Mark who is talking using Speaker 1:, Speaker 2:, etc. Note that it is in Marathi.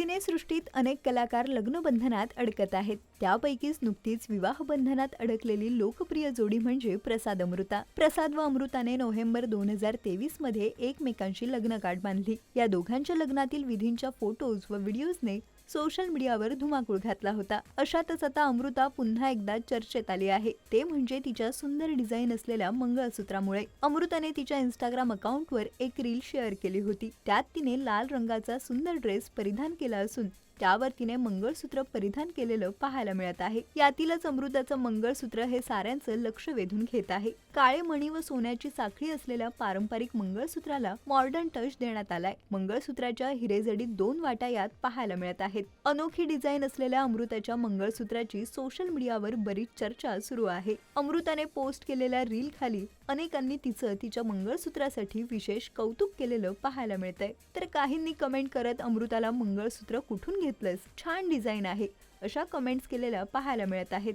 Speaker 1: सिनेसृष्टीत अनेक कलाकार लग्नबंधनात अडकत आहेत. त्यापैकीच नुकतीच विवाह बंधनात अडकलेली लोकप्रिय जोडी म्हणजे प्रसाद अमृता. प्रसाद व अमृताने नोव्हेंबर दोन हजार तेवीसमध्ये एकमेकांशी लग्नगाठ बांधली. या दोघांच्या लग्नातील विधींच्या फोटोज व व्हिडिओजने सोशल मीडियावर धुमाकूळ घातला होता. अशातच आता अमृता पुन्हा एकदा चर्चेत आली आहे. ते म्हणजे तिच्या सुंदर डिझाईन असलेल्या मंगळसूत्रामुळे. अमृताने तिच्या इंस्टाग्राम अकाउंटवर एक रील शेअर केली होती. त्यात तिने लाल रंगाचा सुंदर ड्रेस परिधान केला असून त्यावर तिने मंगळसूत्र परिधान केलेलं पाहायला मिळत आहे. यातीलच अमृताचं मंगळसूत्र हे साऱ्यांचं लक्ष वेधून घेत आहे. काळे मणी व सोन्याची साखळी असलेल्या पारंपरिक मंगळसूत्राला मॉडर्न टच देण्यात आलाय. मंगळसूत्राच्या हिरेजडीत दोन वाटा यात पाहायला मिळत आहेत. अनोखी डिझाईन असलेल्या अमृताच्या मंगळसूत्राची सोशल मीडियावर बरीच चर्चा सुरू आहे. अमृताने पोस्ट केलेल्या रील खाली अनेकांनी तिचं तिच्या मंगळसूत्रासाठी विशेष कौतुक केलेलं पाहायला मिळतंय. तर काहींनी कमेंट करत अमृताला मंगळसूत्र कुठून घेत घेतलंस छान डिझाईन आहे अशा कमेंट्स केलेल्या पाहायला मिळत आहेत.